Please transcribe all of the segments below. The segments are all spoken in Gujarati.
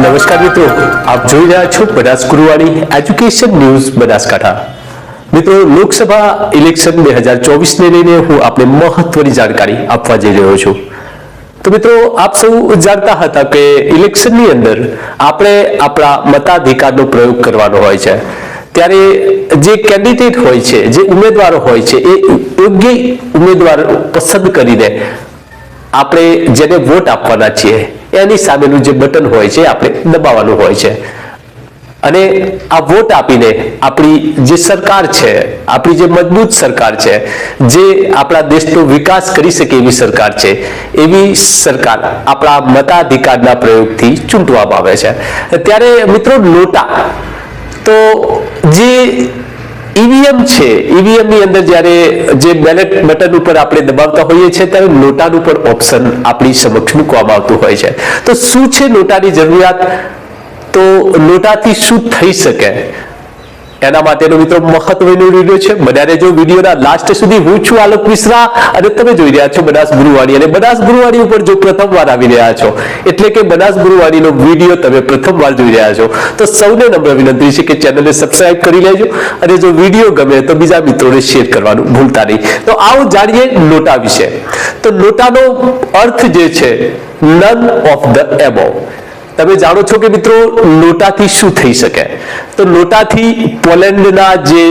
નમસ્કાર મિત્રો, આપ જોઈ રહ્યા છો બનાસ ગુરુવાણી એજ્યુકેશન ન્યૂઝ બનાસકાંઠા. મિત્રો, લોકસભા ઇલેક્શન બે હજાર ચોવીસને લઈને હું આપને મહત્વની જાણકારી આપવા જઈ રહ્યો છું. તો મિત્રો, આપ સૌ જાણતા હતા કે ઇલેક્શનની અંદર આપણે આપણા મતાધિકારનો પ્રયોગ કરવાનો હોય છે. ત્યારે જે કેન્ડિડેટ હોય છે, જે ઉમેદવારો હોય છે, એ યોગ્ય ઉમેદવાર પસંદ કરીને આપણે જેને વોટ આપવાના છીએ, એની સામેનું જે બટન હોય છે, આપણે દબાવવાનું હોય છે. અને આ વોટ આપીને આપણી જે સરકાર છે, આપણી જે મજબૂત સરકાર છે, જે આપણા દેશનો વિકાસ કરી શકે એવી સરકાર છે, એવી સરકાર આપણા મતાધિકારના પ્રયોગથી ચૂંટવામાં આવે છે. ત્યારે મિત્રો, લોટા. તો જે ઈવીએમ છે ઈવીએમની અંદર જ્યારે જે બેલેટ બટન ઉપર આપણે દબાવતા હોઈએ છીએ, ત્યારે નોટાનું પણ ઓપ્શન આપણી સમક્ષ મૂકવામાં આવતું હોય છે. તો શું છે નોટાની જરૂરિયાત? તો નોટાથી શું થઈ શકે? એના માટેનો મિત્રો મહત્વનો વીડિયો છે. બધાને જો વિડીયોના લાસ્ટ સુધી હું છું આલોક મિશ્રા અને તમે જોઈ રહ્યા છો બનાસ ગુરુવાણી અને બનાસ ગુરુવાણી ઉપર જો પ્રથમવાર આવી રહ્યા છો, એટલે કે બનાસ ગુરુવાણીનો વીડિયો તમે પ્રથમવાર જોઈ રહ્યા છો, તો સૌને નમ્ર વિનંતી છે કે ચેનલને સબસ્ક્રાઇબ કરી લેજો અને જો વીડિયો ગમે તો બીજા મિત્રોને શેર કરવાનું ભૂલતા નહીં. તો આવો જાણીએ નોટા વિશે. તો નોટાનો અર્થ જે છે નન ઓફ ધ એબોવ તમે જાણો છો કે મિત્રો, લોટાથી શું થઈ શકે? તો લોટાથી પોલેન્ડના જે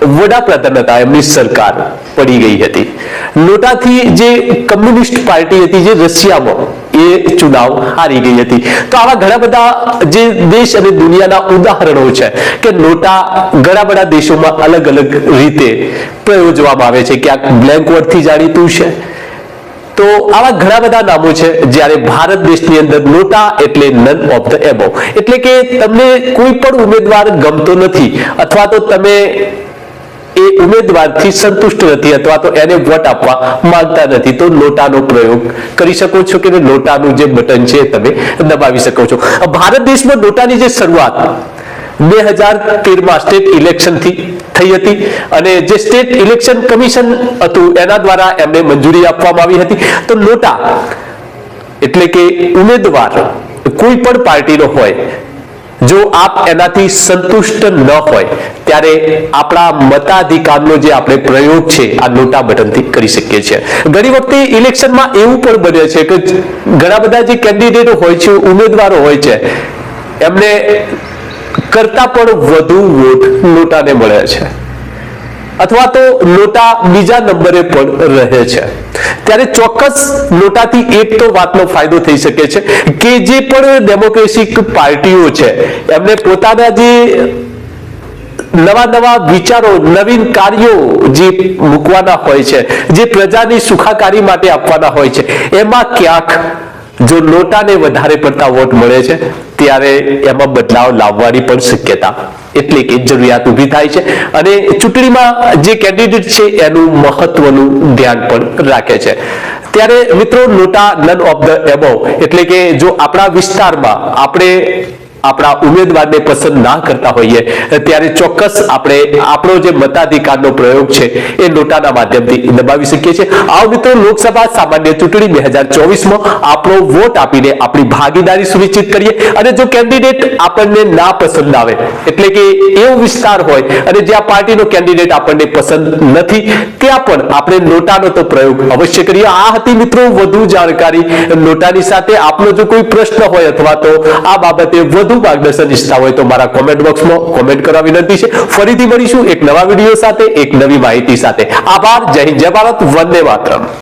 વડાપ્રધાન હતા, એમની સરકાર પડી ગઈ હતી. લોટાથી જે કમ્યુનિસ્ટ પાર્ટી હતી, જે રશિયામાં, એ ચુનાવ હારી ગઈ હતી. તો આવા ઘણા બધા જે દેશ અને દુનિયાના ઉદાહરણો છે કે નોટા ઘણા બધા દેશોમાં અલગ અલગ રીતે પ્રયોજવામાં આવે છે. ક્યાંક બ્લેન્ક વર્ડથી જાણીતું છે તો આવા ઘણા બધા નામો છે જ્યારે ભારત દેશની અંદર નોટા એટલે નન ઓફ ધ એબો એટલે કે તમને કોઈ પણ ઉમેદવાર ગમતો નથી અથવા તો તમે એ ઉમેદવારથી સંતુષ્ટ નથી અથવા તો એને વોટ આપવા માંગતા નથી, તો લોટાનો પ્રયોગ કરી શકો છો કે લોટાનું જે બટન છે તમે દબાવી શકો છો. ભારત દેશમાં લોટાની જે શરૂઆત બે હજાર તેરમાં સ્ટેટ ઇલેક્શનથી થઈ હતી અને જે સ્ટેટ ઇલેક્શન કમિશન હતું એના દ્વારા એમને મંજૂરી આપવામાં આવી હતી. તો નોટા એટલે કે ઉમેદવાર કોઈ પણ પાર્ટીનો હોય, જો આપ એનાથી સંતુષ્ટ ન હોય, ત્યારે આપણા મતાધિકારનો જે આપણે પ્રયોગ છે, આ નોટા બટનથી કરી શકીએ છીએ. ઘણી વખતે ઇલેક્શનમાં એવું પણ બને છે કે ઘણા બધા જે કેન્ડિડેટ હોય છે, ઉમેદવારો હોય છે, એમને કરતા પણ વધુ વોટ નોટાને મળે છે. અથવા તો નોટા બીજા નંબરે પણ રહે છે. ત્યારે ચોક્કસ નોટાથી એક તો વાતનો ફાયદો થઈ શકે છે કે જે પણ ડેમોક્રેટિક પાર્ટીઓ છે, એમને પોતાના જે નવા નવા વિચારો, નવીન કાર્યો જે મૂકવાના હોય છે, જે પ્રજાની સુખાકારી માટે આપવાના હોય છે, એમાં ક્યાંક જો લોટાને વધારે પડતા વોટ મળે છે, ત્યારે એમાં બદલાવ લાવવાની પણ શક્યતા એટલે કે જરૂરિયાત ઊભી થાય છે. અને ચૂંટણીમાં જે કેન્ડિડેટ છે, એનું મહત્વનું ધ્યાન પણ રાખે છે. ત્યારે મિત્રો, લોટા નન ઓફ ધ એબો એટલે કે જો આપણા વિસ્તારમાં આપણે આપણા ઉમેદવારને પસંદ ના કરતા હોઈએ, ત્યારે ચોક્કસ આપણે આપણો જે મતાધિકારનો પ્રયોગ છે એ નોટાના માધ્યમથી દબાવી શકીએ છીએ. આવો મિત્રો, લોકસભા સામાન્ય ચૂંટણી બે હજાર ચોવીસમાં આપણો વોટ આપીને આપણી ભાગીદારી સુનિશ્ચિત કરીએ અને જો કેન્ડિડેટ આપણને ના પસંદ આવે, એટલે કે એવો વિસ્તાર હોય અને જ્યાં પાર્ટીનો કેન્ડિડેટ આપણને પસંદ નથી, ત્યાં પણ આપણે નોટાનો તો પ્રયોગ અવશ્ય કરીએ. આ હતી મિત્રો વધુ જાણકારી નોટાની સાથે. આપનો જો કોઈ પ્રશ્ન હોય અથવા તો આ બાબતે વધુ માર્ગદર્શન ઈચ્છતા હોય તો મારા કોમેન્ટ બોક્સમાં કોમેન્ટ કરવા વિનંતી છે. ફરીથી મળીશું એક નવા વીડિયો સાથે, એક નવી માહિતી સાથે. આભાર. જય હિન્દ. જય ભારત. વંદે માતરમ.